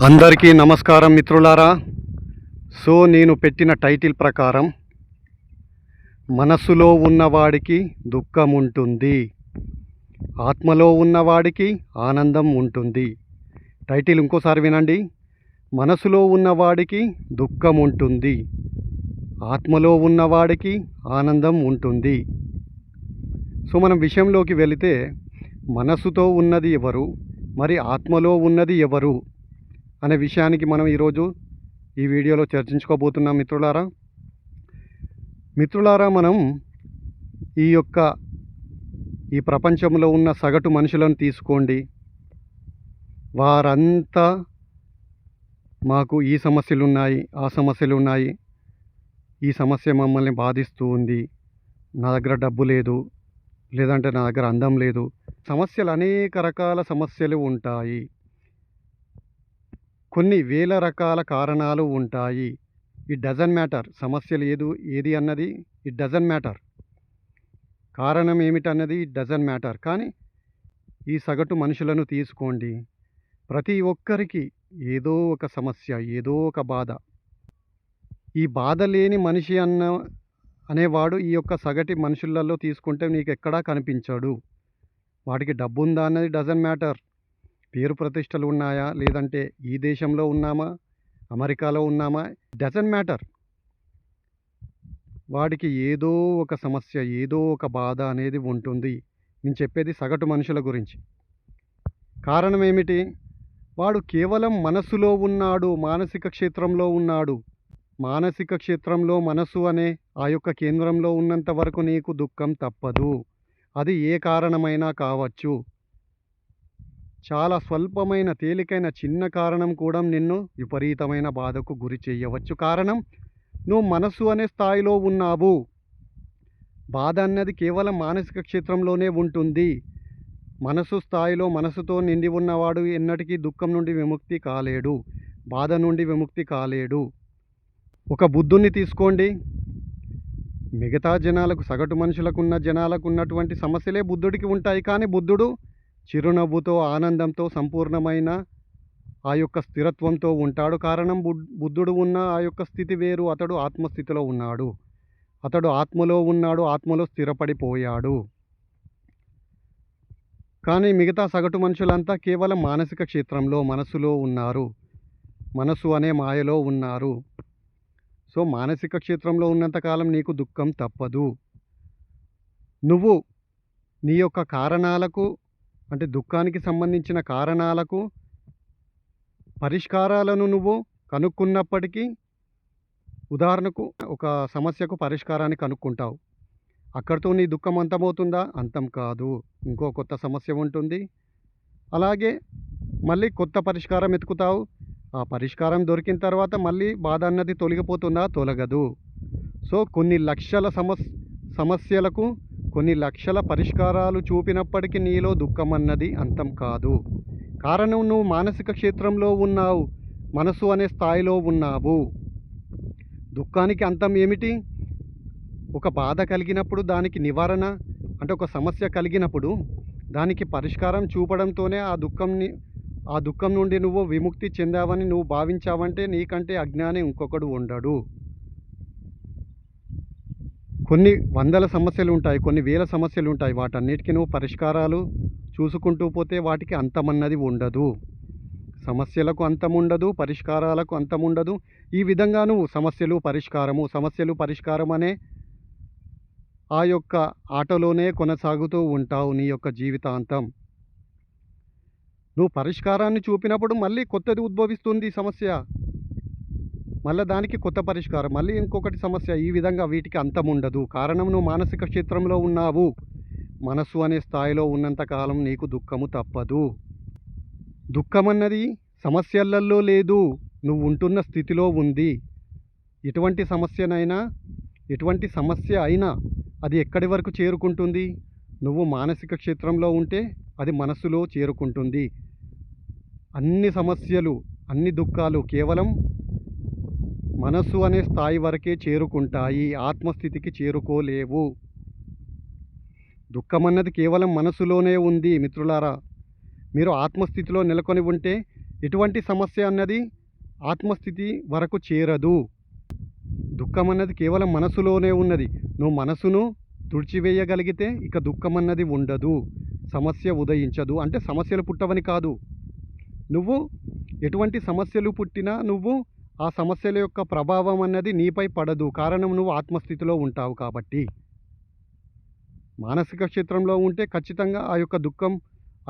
అందరికీ నమస్కారం మిత్రులారా. సో నేను పెట్టిన టైటిల్ ప్రకారం మనస్సులో ఉన్నవాడికి దుఃఖం ఉంటుంది ఆత్మలో ఉన్నవాడికి ఆనందం ఉంటుంది. టైటిల్ ఇంకోసారి వినండి. మనసులో ఉన్నవాడికి దుఃఖం ఉంటుంది ఆత్మలో ఉన్నవాడికి ఆనందం ఉంటుంది. సో మనం విషయంలోకి వెళితే మనసుతో ఉన్నది ఎవరు మరి ఆత్మలో ఉన్నది ఎవరు? అనే విషయానికి మనం ఈరోజు ఈ వీడియోలో చర్చించుకోబోతున్నాం మిత్రులారా. మిత్రులారా మనం ఈ యొక్క ఈ ప్రపంచంలో ఉన్న సగటు మనుషులను తీసుకోండి. వారంతా మాకు ఈ సమస్యలు ఉన్నాయి ఆ సమస్యలు ఉన్నాయి ఈ సమస్య మమ్మల్ని బాధిస్తూ ఉంది. నా దగ్గర డబ్బు లేదు లేదంటే నా దగ్గర అందం లేదు. సమస్యలు అనేక రకాల సమస్యలు ఉంటాయి. కొన్ని వేల రకాల కారణాలు ఉంటాయి. ఇట్ డజన్ మ్యాటర్ సమస్య లేదు ఏది అన్నది ఇట్ డజన్ మ్యాటర్ కారణం ఏమిటన్నది ఇట్ డజన్ మ్యాటర్ కానీ ఈ సగటు మనుషులను తీసుకోండి. ప్రతి ఒక్కరికి ఏదో ఒక సమస్య ఏదో ఒక బాధ. ఈ బాధ లేని మనిషి అన్న అనేవాడు ఈ యొక్క సగటి మనుషులలో తీసుకుంటే నీకు ఎక్కడా కనిపించాడు. వాడికి డబ్బు ఉందా అన్నది డజన్ మ్యాటర్ పేరు ప్రతిష్టలు ఉన్నాయా? లేదంటే ఈ దేశంలో ఉన్నామా? అమెరికాలో ఉన్నామా? Doesn't matter. వాడికి ఏదో ఒక సమస్య ఏదో ఒక బాధ అనేది ఉంటుంది. నేను చెప్పేది సగటు మనుషుల గురించి. కారణం ఏమిటి వాడు కేవలం మనస్సులో ఉన్నాడు మానసిక క్షేత్రంలో ఉన్నాడు. మానసిక క్షేత్రంలో మనసు అనే ఆ యొక్క కేంద్రంలో ఉన్నంత వరకు నీకు దుఃఖం తప్పదు. అది ఏ కారణమైనా కావచ్చు. చాలా స్వల్పమైన తేలికైన చిన్న కారణం కూడా నిన్ను విపరీతమైన బాధకు గురి చేయవచ్చు. కారణం నువ్వు మనసు అనే స్థాయిలో ఉన్నావు. బాధ అన్నది కేవలం మానసిక క్షేత్రంలోనే ఉంటుంది. మనసు స్థాయిలో మనసుతో నిండి ఉన్నవాడు ఎన్నటికీ దుఃఖం నుండి విముక్తి కాలేడు. బాధ నుండి విముక్తి కాలేడు. ఒక బుద్ధుణ్ణి తీసుకోండి. మిగతా జనాలకు సగటు మనుషులకు ఉన్న జనాలకు ఉన్నటువంటి సమస్యలే బుద్ధుడికి ఉంటాయి. కానీ బుద్ధుడు చిరునవ్వుతో ఆనందంతో సంపూర్ణమైన ఆ యొక్క స్థిరత్వంతో ఉంటాడు. కారణం బుద్ధుడు ఉన్న ఆ యొక్క స్థితి వేరు. అతడు ఆత్మస్థితిలో ఉన్నాడు. అతడు ఆత్మలో ఉన్నాడు. ఆత్మలో స్థిరపడిపోయాడు. కానీ మిగతా సగటు మనుషులంతా కేవలం మానసిక క్షేత్రంలో మనసులో ఉన్నారు. మనసు అనే మాయలో ఉన్నారు. సో మానసిక క్షేత్రంలో ఉన్నంతకాలం నీకు దుఃఖం తప్పదు. నువ్వు నీ యొక్క కారణాలకు అంటే దుఃఖానికి సంబంధించిన కారణాలకు పరిష్కారాలను నువ్వు కనుక్కున్నప్పటికీ ఉదాహరణకు ఒక సమస్యకు పరిష్కారాన్ని కనుక్కుంటావు. అక్కడితో నీ దుఃఖం అంతమవుతుందా? అంతం కాదు. ఇంకో కొత్త సమస్య ఉంటుంది. అలాగే మళ్ళీ కొత్త పరిష్కారం ఎతుకుతావు ఆ పరిష్కారం దొరికిన తర్వాత మళ్ళీ బాధ అన్నది తొలగిపోతుందా? తొలగదు. సో కొన్ని లక్షల సమస్ సమస్యలకు కొన్ని లక్షల పరిష్కారాలు చూపినప్పటికీ నీలో దుఃఖం అన్నది అంతం కాదు. కారణం నువ్వు మానసిక క్షేత్రంలో ఉన్నావు మనసు అనే స్థాయిలో ఉన్నావు. దుఃఖానికి అంతం ఏమిటి? ఒక బాధ కలిగినప్పుడు దానికి నివారణ అంటే ఒక సమస్య కలిగినప్పుడు దానికి పరిష్కారం చూపడంతోనే ఆ దుఃఖంని ఆ దుఃఖం నుండి నువ్వు విముక్తి చెందావని నువ్వు భావించావంటే నీకంటే అజ్ఞాని ఇంకొకడు ఉండడు. కొన్ని వందల సమస్యలు ఉంటాయి కొన్ని వేల సమస్యలు ఉంటాయి వాటన్నిటికీ నువ్వు పరిష్కారాలు చూసుకుంటూ పోతే వాటికి అంతమన్నది ఉండదు. సమస్యలకు అంతం ఉండదు పరిష్కారాలకు అంతం ఉండదు ఈ విధంగా నువ్వు సమస్యలు పరిష్కారము సమస్యలు పరిష్కారం అనే ఆ యొక్క ఆటలోనే కొనసాగుతూ ఉంటావు నీ యొక్క జీవితాంతం. నువ్వు పరిష్కారాన్ని చూపినప్పుడు మళ్ళీ కొత్తది ఉద్భవిస్తుంది సమస్య. మళ్ళీ దానికి కొత్త పరిష్కారం. మళ్ళీ ఇంకొకటి సమస్య ఈ విధంగా వీటికి అంతం ఉండదు. కారణం నువ్వు మానసిక క్షేత్రంలో ఉన్నావు. మనసు అనే స్థాయిలో ఉన్నంతకాలం నీకు దుఃఖము తప్పదు. దుఃఖం అన్నది సమస్యలలో లేదు. నువ్వు ఉంటున్న స్థితిలో ఉంది. ఎటువంటి సమస్యనైనా ఎటువంటి సమస్య అయినా అది ఎక్కడి వరకు చేరుకుంటుంది? నువ్వు మానసిక క్షేత్రంలో ఉంటే అది మనస్సులో చేరుకుంటుంది. అన్ని సమస్యలు అన్ని దుఃఖాలు కేవలం మనస్సు అనే స్థాయి వరకే చేరుకుంటాయి ఆత్మస్థితికి చేరుకోలేవు. దుఃఖం అన్నది కేవలం మనసులోనే ఉంది మిత్రులారా. మీరు ఆత్మస్థితిలో నెలకొని ఉంటే ఎటువంటి సమస్య అన్నది ఆత్మస్థితి వరకు చేరదు. దుఃఖం అన్నది కేవలం మనసులోనే ఉన్నది. నువ్వు మనసును తుడిచివేయగలిగితే ఇక దుఃఖం అన్నది ఉండదు. సమస్య ఉదయించదు. అంటే సమస్యలు పుట్టవని కాదు. నువ్వు ఎటువంటి సమస్యలు పుట్టినా నువ్వు ఆ సమస్యల యొక్క ప్రభావం అన్నది నీపై పడదు. కారణం నువ్వు ఆత్మస్థితిలో ఉంటావు కాబట్టి. మానసిక క్షేత్రంలో ఉంటే ఖచ్చితంగా ఆ యొక్క దుఃఖం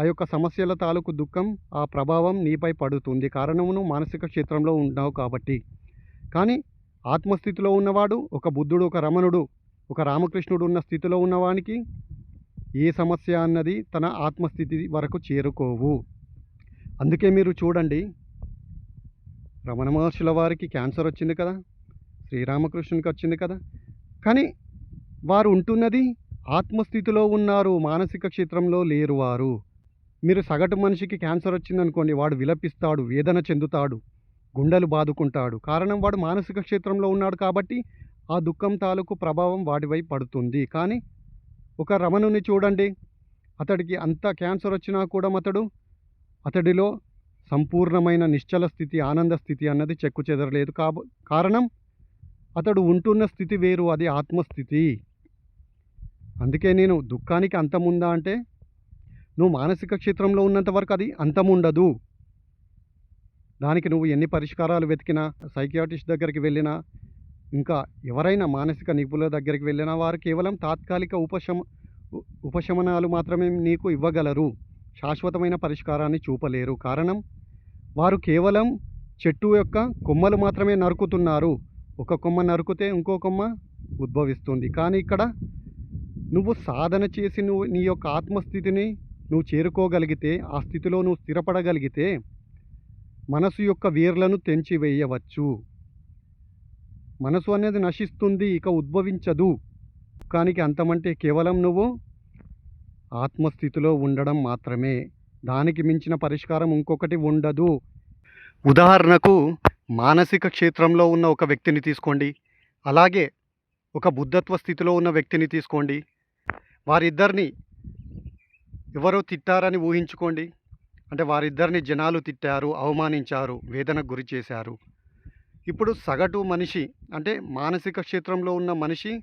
ఆ యొక్క సమస్యల తాలూకు దుఃఖం ఆ ప్రభావం నీపై పడుతుంది. కారణం నువ్వు మానసిక క్షేత్రంలో ఉన్నావు కాబట్టి. కానీ ఆత్మస్థితిలో ఉన్నవాడు ఒక బుద్ధుడు ఒక రమణుడు ఒక రామకృష్ణుడు ఉన్న స్థితిలో ఉన్నవానికి ఏ సమస్య అన్నది తన ఆత్మస్థితి వరకు చేరుకోవు. అందుకే మీరు చూడండి రమణ మహర్షుల వారికి క్యాన్సర్ వచ్చింది కదా శ్రీరామకృష్ణునికి వచ్చింది కదా. కానీ వారు ఉంటున్నది ఆత్మస్థితిలో ఉన్నారు మానసిక క్షేత్రంలో లేరు వారు. మీరు సగటు మనిషికి క్యాన్సర్ వచ్చిందనుకోండి వాడు విలపిస్తాడు వేదన చెందుతాడు గుండెలు బాదుకుంటాడు. కారణం వాడు మానసిక క్షేత్రంలో ఉన్నాడు కాబట్టి ఆ దుఃఖం తాలూకు ప్రభావం వాడిపై పడుతుంది. కానీ ఒక రమణుని చూడండి అతడికి అంత క్యాన్సర్ వచ్చినా కూడా అతడు అతడిలో సంపూర్ణమైన నిశ్చల స్థితి ఆనంద స్థితి అన్నది చెక్కు చెదరలేదు. కాబ కారణం? అతడు ఉంటున్న స్థితి వేరు అది ఆత్మస్థితి. అందుకే నేను దుఃఖానికి అంతముందా అంటే నువ్వు మానసిక క్షేత్రంలో ఉన్నంత వరకు అది అంతముండదు. దానికి నువ్వు ఎన్ని పరిష్కారాలు వెతికినా సైకియాటిస్ట్ దగ్గరికి వెళ్ళినా ఇంకా ఎవరైనా మానసిక నిపుణుల దగ్గరికి వెళ్ళినా వారు కేవలం తాత్కాలిక ఉపశమ ఉపశమనాలు మాత్రమే నీకు ఇవ్వగలరు. శాశ్వతమైన పరిష్కారాన్ని చూపలేరు. కారణం? వారు కేవలం చెట్టు యొక్క కొమ్మలు మాత్రమే నరుకుతున్నారు. ఒక కొమ్మ నరుకుతే ఇంకో కొమ్మ ఉద్భవిస్తుంది. కానీ ఇక్కడ నువ్వు సాధన చేసి నువ్వు నీ యొక్క ఆత్మస్థితిని నువ్వు చేరుకోగలిగితే ఆ స్థితిలో నువ్వు స్థిరపడగలిగితే మనసు యొక్క వేర్లను తెంచివేయవచ్చు. మనసు అనేది నశిస్తుంది ఇక ఉద్భవించదు. దుఃఖానికి అంతమంటే కేవలం నువ్వు ఆత్మస్థితిలో ఉండడం మాత్రమే. దానికి మించిన పరిష్కారం ఇంకొకటి ఉండదు. ఉదాహరణకు మానసిక క్షేత్రంలో ఉన్న ఒక వ్యక్తిని తీసుకోండి. అలాగే ఒక బుద్ధత్వ స్థితిలో ఉన్న వ్యక్తిని తీసుకోండి. వారిద్దరిని ఎవరో తిట్టారని ఊహించుకోండి. అంటే వారిద్దరిని జనాలు తిట్టారు అవమానించారు వేదనకు గురి చేశారు. ఇప్పుడు సగటు మనిషి అంటే మానసిక క్షేత్రంలో ఉన్న మనిషి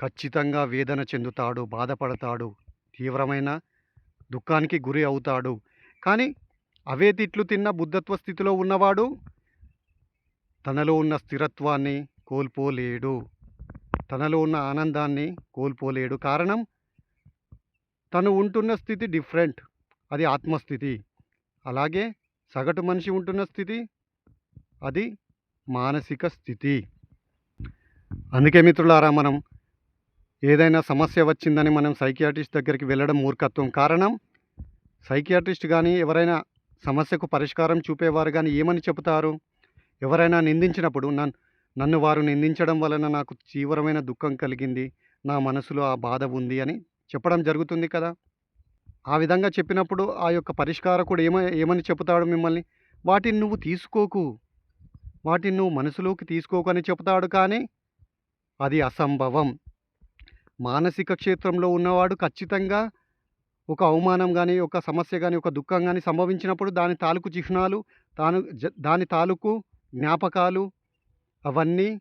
ఖచ్చితంగా వేదన చెందుతాడు బాధపడతాడు. తీవ్రమైన దుఃఖానికి గురి అవుతాడు. కానీ అవే తిట్లు తిన్న బుద్ధత్వ స్థితిలో ఉన్నవాడు తనలో ఉన్న స్థిరత్వాన్ని కోల్పోలేడు. తనలో ఉన్న ఆనందాన్ని కోల్పోలేడు. కారణం తను ఉంటున్న స్థితి డిఫరెంట్. అది ఆత్మస్థితి. అలాగే సగటు మనిషి ఉంటున్న స్థితి అది మానసిక స్థితి. అందుకే మిత్రులారా మనం ఏదైనా సమస్య వచ్చిందని మనం సైకియాట్రిస్ట్ దగ్గరికి వెళ్ళడం మూర్ఖత్వం. కారణం? సైకియాట్రిస్ట్ కానీ ఎవరైనా సమస్యకు పరిష్కారం చూపేవారు కానీ ఏమని చెబుతారు? ఎవరైనా నిందించినప్పుడు నన్ను నన్ను వారు నిందించడం వలన నాకు తీవ్రమైన దుఃఖం కలిగింది. నా మనసులో ఆ బాధ ఉంది అని చెప్పడం జరుగుతుంది కదా? ఆ విధంగా చెప్పినప్పుడు ఆ యొక్క పరిష్కారకుడు ఏమ ఏమని చెబుతాడు మిమ్మల్ని? వాటిని నువ్వు తీసుకోకు. వాటిని నువ్వు మనసులోకి తీసుకోకు అని చెబుతాడు కానీ అది అసంభవం. మానసిక క్షేత్రంలో ఉన్నవాడు ఖచ్చితంగా ఒక అవమానం కానీ ఒక సమస్య కానీ ఒక దుఃఖం కానీ సంభవించినప్పుడు దాని తాలూకు చిహ్నాలు తాను దాని తాలూకు జ్ఞాపకాలు అవన్నీ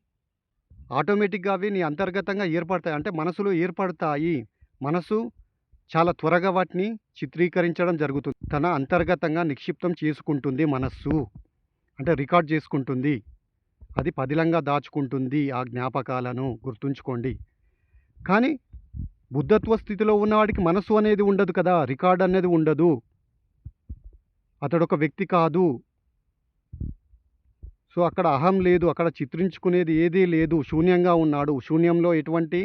ఆటోమేటిక్గా అవి నీ అంతర్గతంగా ఏర్పడతాయి. అంటే మనసులో ఏర్పడతాయి. మనసు చాలా త్వరగా వాటిని చిత్రీకరించడం జరుగుతుంది. తన అంతర్గతంగా నిక్షిప్తం చేసుకుంటుంది మనస్సు. అంటే రికార్డ్ చేసుకుంటుంది. అది పదిలంగా దాచుకుంటుంది ఆ జ్ఞాపకాలను గుర్తుంచుకోండి. కానీ బుద్ధత్వ స్థితిలో ఉన్నవాడికి మనసు అనేది ఉండదు కదా రికార్డ్ అనేది ఉండదు. అతడు ఒక వ్యక్తి కాదు. సో అక్కడ అహం లేదు అక్కడ చిత్రించుకునేది ఏదీ లేదు శూన్యంగా ఉన్నాడు. శూన్యంలో ఎటువంటి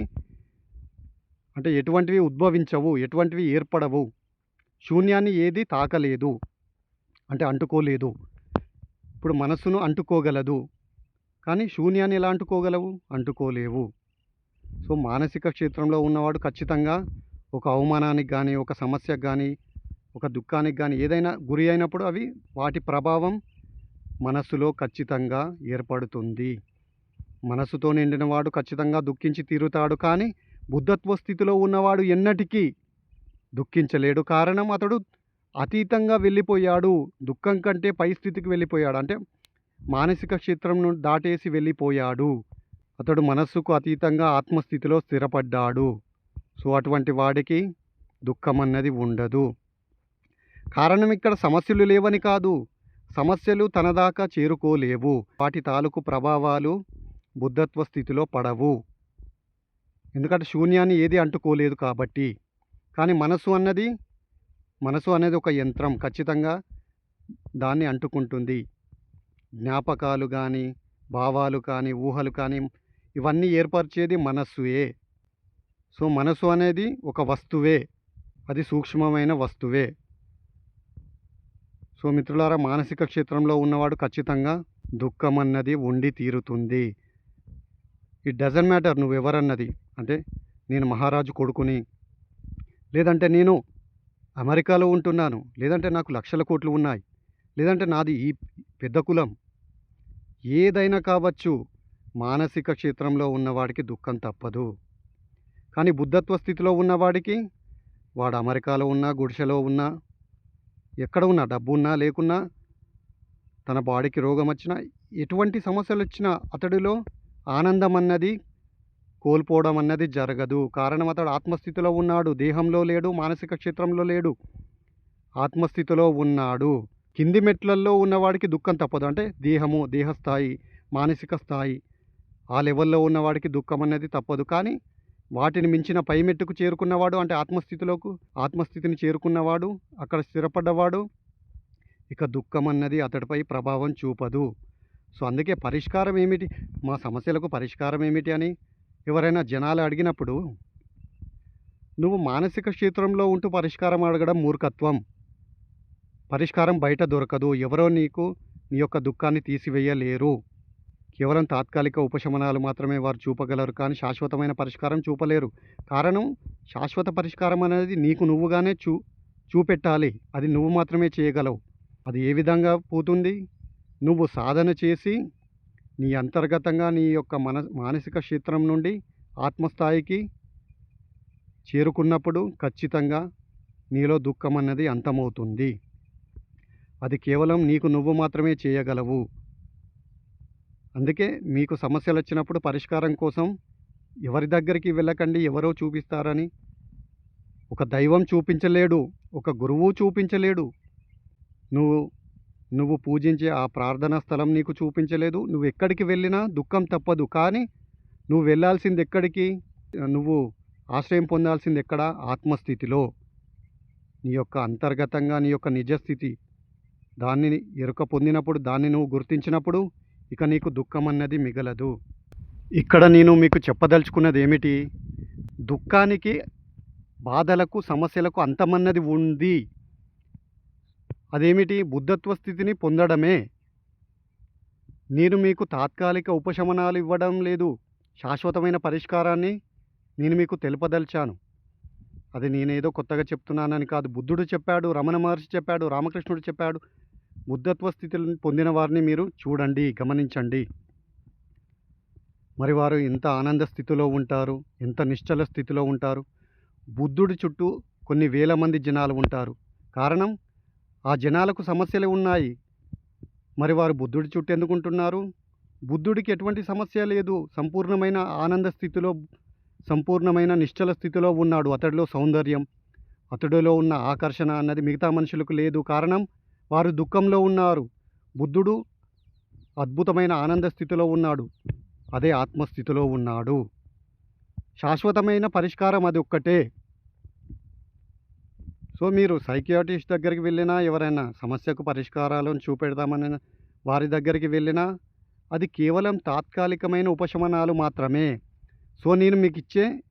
అంటే ఎటువంటివి ఉద్భవించవు ఎటువంటివి ఏర్పడవు. శూన్యాన్ని ఏది తాకలేదు అంటే అంటుకోలేదు. ఇప్పుడు మనస్సును అంటుకోగలదు కానీ శూన్యాన్ని ఎలా అంటుకోగలవు? అంటుకోలేవు. సో మానసిక క్షేత్రంలో ఉన్నవాడు ఖచ్చితంగా ఒక అవమానానికి కానీ ఒక సమస్యకు కానీ ఒక దుఃఖానికి కానీ ఏదైనా గురి అయినప్పుడు అవి వాటి ప్రభావం మనస్సులో ఖచ్చితంగా ఏర్పడుతుంది. మనస్సుతో నిండినవాడు ఖచ్చితంగా దుఃఖించి తీరుతాడు కానీ బుద్ధత్వ స్థితిలో ఉన్నవాడు ఎన్నటికీ దుఃఖించలేడు. కారణం అతడు అతీతంగా వెళ్ళిపోయాడు. దుఃఖం కంటే పై స్థితికి వెళ్ళిపోయాడు. అంటే మానసిక క్షేత్రం దాటేసి వెళ్ళిపోయాడు. అతడు మనస్సుకు అతీతంగా ఆత్మస్థితిలో స్థిరపడ్డాడు. సో అటువంటి వాడికి దుఃఖం అన్నది ఉండదు. కారణం ఇక్కడ సమస్యలు లేవని కాదు. సమస్యలు తన దాకా చేరుకోలేవు. వాటి తాలూకు ప్రభావాలు బుద్ధత్వ స్థితిలో పడవు. ఎందుకంటే శూన్యాన్ని ఏది అంటుకోలేదు కాబట్టి. కానీ మనసు అన్నది మనసు అనేది ఒక యంత్రం ఖచ్చితంగా దాన్ని అంటుకుంటుంది. జ్ఞాపకాలు కానీ భావాలు కానీ ఊహలు కానీ ఇవన్నీ ఏర్పరిచేది మనస్సుయే. సో మనసు అనేది ఒక వస్తువే. అది సూక్ష్మమైన వస్తువే. సో మిత్రులారా మానసిక క్షేత్రంలో ఉన్నవాడు ఖచ్చితంగా దుఃఖం అన్నది ఉండి తీరుతుంది. ఇట్ డజన్ మ్యాటర్ నువ్వు ఎవరన్నది అంటే నేను మహారాజు కొడుకుని. లేదంటే నేను అమెరికాలో ఉంటున్నాను. లేదంటే నాకు లక్షల కోట్లు ఉన్నాయి. లేదంటే నాది ఈ పెద్ద కులం. ఏదైనా కావచ్చు. మానసిక క్షేత్రంలో ఉన్నవాడికి దుఃఖం తప్పదు. కానీ బుద్ధత్వ స్థితిలో ఉన్నవాడికి వాడు అమెరికాలో ఉన్నా గుడిసెలో ఉన్నా ఎక్కడ ఉన్నా డబ్బు ఉన్నా లేకున్నా తన బాడీకి రోగం వచ్చినా ఎటువంటి సమస్యలు వచ్చినా అతడిలో ఆనందం అన్నది కోల్పోవడం అన్నది జరగదు. కారణం అతడు ఆత్మస్థితిలో ఉన్నాడు దేహంలో లేడు మానసిక క్షేత్రంలో లేడు ఆత్మస్థితిలో ఉన్నాడు. కింది మెట్లల్లో ఉన్నవాడికి దుఃఖం తప్పదు. అంటే దేహము దేహస్థాయి మానసిక స్థాయి ఆ లెవెల్లో ఉన్నవాడికి దుఃఖం అనేది తప్పదు. కానీ వాటిని మించిన పైమెట్టుకు చేరుకున్నవాడు అంటే ఆత్మస్థితిలోకి ఆత్మస్థితిని చేరుకున్నవాడు అక్కడ స్థిరపడ్డవాడు ఇక దుఃఖం అన్నది అతడిపై ప్రభావం చూపదు. సో అందుకే పరిష్కారం ఏమిటి? మా సమస్యలకు పరిష్కారం ఏమిటి అని ఎవరైనా జనాలు అడిగినప్పుడు నువ్వు మానసిక క్షేత్రంలో ఉంటూ పరిష్కారం అడగడం మూర్ఖత్వం. పరిష్కారం బయట దొరకదు. ఎవరో నీకు నీ యొక్క దుఃఖాన్ని తీసివేయలేరు. కేవలం తాత్కాలిక ఉపశమనాలు మాత్రమే వారు చూపగలరు కానీ శాశ్వతమైన పరిష్కారం చూపలేరు. కారణం శాశ్వత పరిష్కారం అనేది నీకు నువ్వుగానే చూ చూపెట్టాలి. అది నువ్వు మాత్రమే చేయగలవు. అది ఏ విధంగా పోతుంది? నువ్వు సాధన చేసి నీ అంతర్గతంగా నీ యొక్క మన మానసిక క్షేత్రం నుండి ఆత్మస్థాయికి చేరుకున్నప్పుడు ఖచ్చితంగా నీలో దుఃఖం అన్నది అంతమవుతుంది. అది కేవలం నీకు నువ్వు మాత్రమే చేయగలవు. అందుకే మీకు సమస్యలు వచ్చినప్పుడు పరిష్కారం కోసం ఎవరి దగ్గరికి వెళ్ళకండి ఎవరో చూపిస్తారని. ఒక దైవం చూపించలేడు ఒక గురువు చూపించలేడు. నువ్వు నువ్వు పూజించే ఆ ప్రార్థనా స్థలం నీకు చూపించలేదు. నువ్వు ఎక్కడికి వెళ్ళినా దుఃఖం తప్పదు. కానీ నువ్వు వెళ్ళాల్సింది ఎక్కడికి? నువ్వు ఆశ్రయం పొందాల్సింది ఎక్కడ? ఆత్మస్థితిలో. నీ యొక్క అంతర్గతంగా నీ యొక్క నిజస్థితి. దాన్ని ఎరుక పొందినప్పుడు దాన్ని నువ్వు గుర్తించినప్పుడు ఇక నీకు దుఃఖం అన్నది మిగలదు. ఇక్కడ నేను మీకు చెప్పదలుచుకున్నది ఏమిటి? దుఃఖానికి బాధలకు సమస్యలకు అంతమన్నది ఉంది. అదేమిటి? బుద్ధత్వ స్థితిని పొందడమే. నేను మీకు తాత్కాలిక ఉపశమనాలు ఇవ్వడం లేదు. శాశ్వతమైన పరిష్కారాన్ని నేను మీకు తెలుపదలిచాను. అది నేనేదో కొత్తగా చెప్తున్నానని కాదు. బుద్ధుడు చెప్పాడు రమణ మహర్షి చెప్పాడు రామకృష్ణుడు చెప్పాడు బుద్ధత్వ స్థితిని పొందిన వారిని మీరు చూడండి గమనించండి. మరి వారు ఎంత ఆనంద స్థితిలో ఉంటారు ఎంత నిశ్చల స్థితిలో ఉంటారు. బుద్ధుడి చుట్టూ కొన్ని వేల మంది జనాలు ఉంటారు. కారణం? ఆ జనాలకు సమస్యలు ఉన్నాయి. మరి వారు బుద్ధుడి చుట్టూ ఎందుకుంటున్నారు? బుద్ధుడికి ఎటువంటి సమస్య లేదు. సంపూర్ణమైన ఆనంద స్థితిలో సంపూర్ణమైన నిశ్చల స్థితిలో ఉన్నాడు. అతడిలో సౌందర్యం అతడిలో ఉన్న ఆకర్షణ అన్నది మిగతా మనుషులకు లేదు. కారణం? వారు దుఃఖంలో ఉన్నారు. బుద్ధుడు అద్భుతమైన ఆనంద స్థితిలో ఉన్నాడు. అదే ఆత్మస్థితిలో ఉన్నాడు. శాశ్వతమైన పరిష్కారం అది ఒక్కటే. సో మీరు సైకియాటిస్ట్ దగ్గరికి వెళ్ళినా ఎవరైనా సమస్యకు పరిష్కారాలను చూపెడదామని వారి దగ్గరికి వెళ్ళినా అది కేవలం తాత్కాలికమైన ఉపశమనాలు మాత్రమే. సో నేను మీకు ఇచ్చే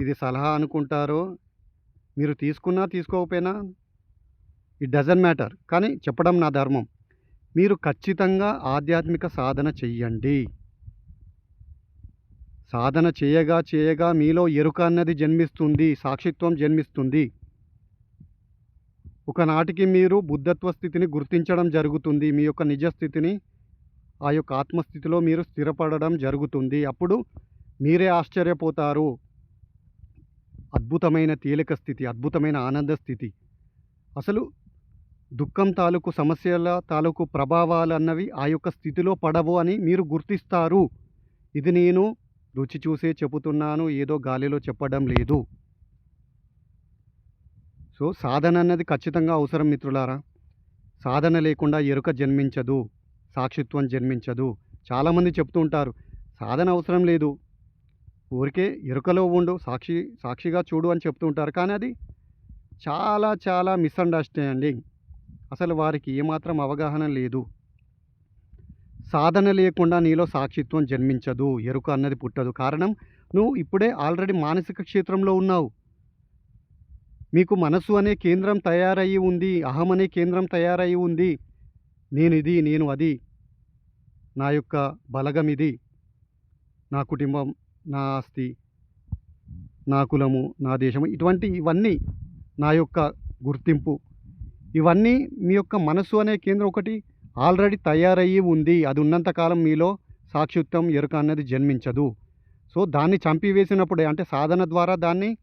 ఇది సలహా అనుకుంటారో మీరు తీసుకున్నా తీసుకోకపోయినా ఇట్ డజన్ మ్యాటర్ కానీ చెప్పడం నా ధర్మం. మీరు ఖచ్చితంగా ఆధ్యాత్మిక సాధన చెయ్యండి. సాధన చేయగా చేయగా మీలో ఎరుక అన్నది జన్మిస్తుంది సాక్షిత్వం జన్మిస్తుంది. ఒకనాటికి మీరు బుద్ధత్వ స్థితిని గుర్తించడం జరుగుతుంది మీ యొక్క నిజ స్థితిని ఆ యొక్క ఆత్మస్థితిలో మీరు స్థిరపడడం జరుగుతుంది. అప్పుడు మీరే ఆశ్చర్యపోతారు. అద్భుతమైన తేలిక స్థితి అద్భుతమైన ఆనంద స్థితి. అసలు దుఃఖం తాలూకు సమస్యల తాలూకు ప్రభావాలు అన్నవి ఆ యొక్క స్థితిలో పడవు అని మీరు గుర్తిస్తారు. ఇది నేను రుచి చూసే చెబుతున్నాను ఏదో గాలిలో చెప్పడం లేదు. సో సాధన అన్నది ఖచ్చితంగా అవసరం మిత్రులారా. సాధన లేకుండా ఎరుక జన్మించదు సాక్షిత్వం జన్మించదు. చాలామంది చెప్తూ ఉంటారు సాధన అవసరం లేదు. ఊరికే ఎరుకలో ఉండు సాక్షి సాక్షిగా చూడు అని చెప్తూ ఉంటారు. కానీ అది చాలా చాలా మిస్అండర్స్టాండింగ్. అసలు వారికి ఏమాత్రం అవగాహన లేదు. సాధన లేకుండా నీలో సాక్షిత్వం జన్మించదు ఎరుక అన్నది పుట్టదు. కారణం నువ్వు ఇప్పుడే ఆల్రెడీ మానసిక క్షేత్రంలో ఉన్నావు. మీకు మనసు అనే కేంద్రం తయారయ్యి ఉంది అహం అనే కేంద్రం తయారయ్యి ఉంది. నేను ఇది నేను అది. నా యొక్క బలగం ఇది. నా కుటుంబం నా ఆస్తి నా కులము నా దేశము. ఇటువంటి ఇవన్నీ నా యొక్క గుర్తింపు. ఇవన్నీ మీ యొక్క మనసు అనే కేంద్రం ఒకటి ఆల్రెడీ తయారయ్యి ఉంది. అది ఉన్నంతకాలం మీలో సాక్షిత్వం ఎరుక అన్నది జన్మించదు. సో దాన్ని చంపివేసినప్పుడే అంటే సాధన ద్వారా దాన్ని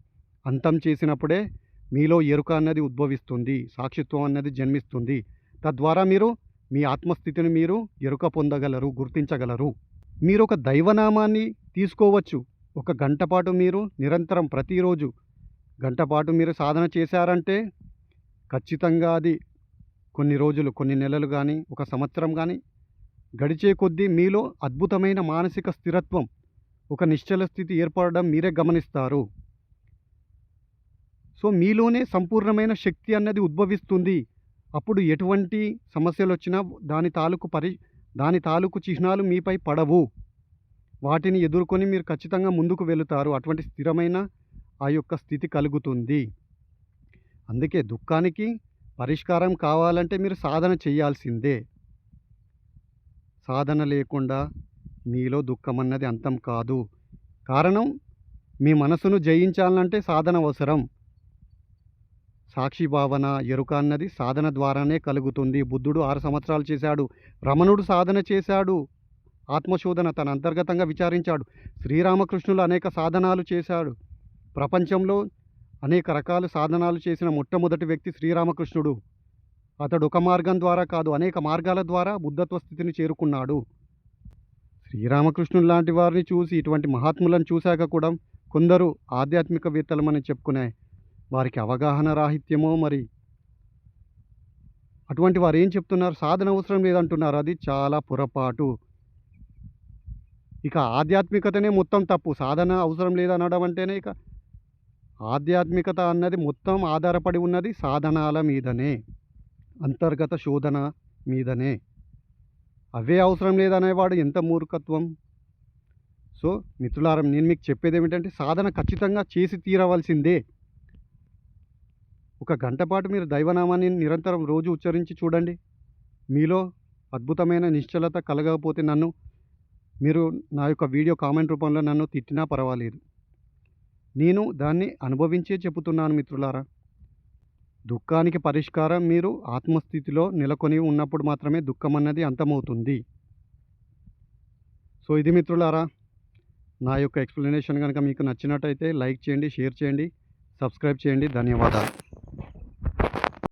అంతం చేసినప్పుడే మీలో ఎరుక అన్నది ఉద్భవిస్తుంది. సాక్షిత్వం అన్నది జన్మిస్తుంది. తద్వారా మీరు మీ ఆత్మస్థితిని మీరు ఎరుక పొందగలరు గుర్తించగలరు. మీరు ఒక దైవనామాన్ని తీసుకోవచ్చు. ఒక గంట పాటు మీరు నిరంతరం ప్రతిరోజు గంట పాటు మీరు సాధన చేశారంటే ఖచ్చితంగా అది కొన్ని రోజులు కొన్ని నెలలు కానీ ఒక సంవత్సరం కానీ గడిచే కొద్దీ మీలో అద్భుతమైన మానసిక స్థిరత్వం ఒక నిశ్చల స్థితి ఏర్పడడం మీరే గమనిస్తారు. సో మీలోనే సంపూర్ణమైన శక్తి అన్నది ఉద్భవిస్తుంది. అప్పుడు ఎటువంటి సమస్యలు వచ్చినా దాని తాలూకు పరి దాని తాలూకు చిహ్నాలు మీపై పడవు. వాటిని ఎదుర్కొని మీరు ఖచ్చితంగా ముందుకు వెళుతారు. అటువంటి స్థిరమైన ఆ యొక్క స్థితి కలుగుతుంది. అందుకే దుఃఖానికి పరిష్కారం కావాలంటే మీరు సాధన చేయాల్సిందే. సాధన లేకుండా మీలో దుఃఖం అన్నది అంతం కాదు. కారణం మీ మనసును జయించాలంటే సాధన అవసరం. సాక్షి భావన ఎరుక అన్నది సాధన ద్వారానే కలుగుతుంది. బుద్ధుడు ఆరు సంవత్సరాలు చేశాడు. రమణుడు సాధన చేశాడు. ఆత్మశోధన తన అంతర్గతంగా విచారించాడు. శ్రీరామకృష్ణులు అనేక సాధనాలు చేశాడు. ప్రపంచంలో అనేక రకాల సాధనాలు చేసిన మొట్టమొదటి వ్యక్తి శ్రీరామకృష్ణుడు. అతడు ఒక మార్గం ద్వారా కాదు అనేక మార్గాల ద్వారా బుద్ధత్వ స్థితిని చేరుకున్నాడు. శ్రీరామకృష్ణుడు లాంటి వారిని చూసి ఇటువంటి మహాత్ములను చూశాక కూడా కొందరు ఆధ్యాత్మికవేత్తలమని చెప్పుకునే వారికి అవగాహన రాహిత్యమో మరి? అటువంటి వారు ఏం చెప్తున్నారు? సాధన అవసరం లేదంటున్నారు. అది చాలా పొరపాటు. ఇక ఆధ్యాత్మికతనే మొత్తం తప్పు. సాధన అవసరం లేదనడం అంటేనే ఇక ఆధ్యాత్మికత అన్నది మొత్తం ఆధారపడి ఉన్నది సాధనాల మీదనే అంతర్గత శోధన మీదనే. అవే అవసరం లేదనేవాడు ఎంత మూర్ఖత్వం? సో మిత్రులారం నేను మీకు చెప్పేది ఏమిటంటే సాధన ఖచ్చితంగా చేసి తీరవలసిందే. ఒక గంట పాటు మీరు దైవనామాన్ని నిరంతరం రోజు ఉచ్చరించి చూడండి. మీలో అద్భుతమైన నిశ్చలత కలగకపోతే నన్ను మీరు నా యొక్క వీడియో కామెంట్ రూపంలో నన్ను తిట్టినా పర్వాలేదు. నేను దాన్ని అనుభవించే చెబుతున్నాను మిత్రులారా. దుఃఖానికి పరిష్కారం మీరు ఆత్మస్థితిలో నెలకొని ఉన్నప్పుడు మాత్రమే దుఃఖం అన్నది అంతమవుతుంది. సో ఇది మిత్రులారా నా యొక్క ఎక్స్ప్లెనేషన్ కనుక మీకు నచ్చినట్టయితే లైక్ చేయండి షేర్ చేయండి సబ్స్క్రైబ్ చేయండి. ధన్యవాదాలు.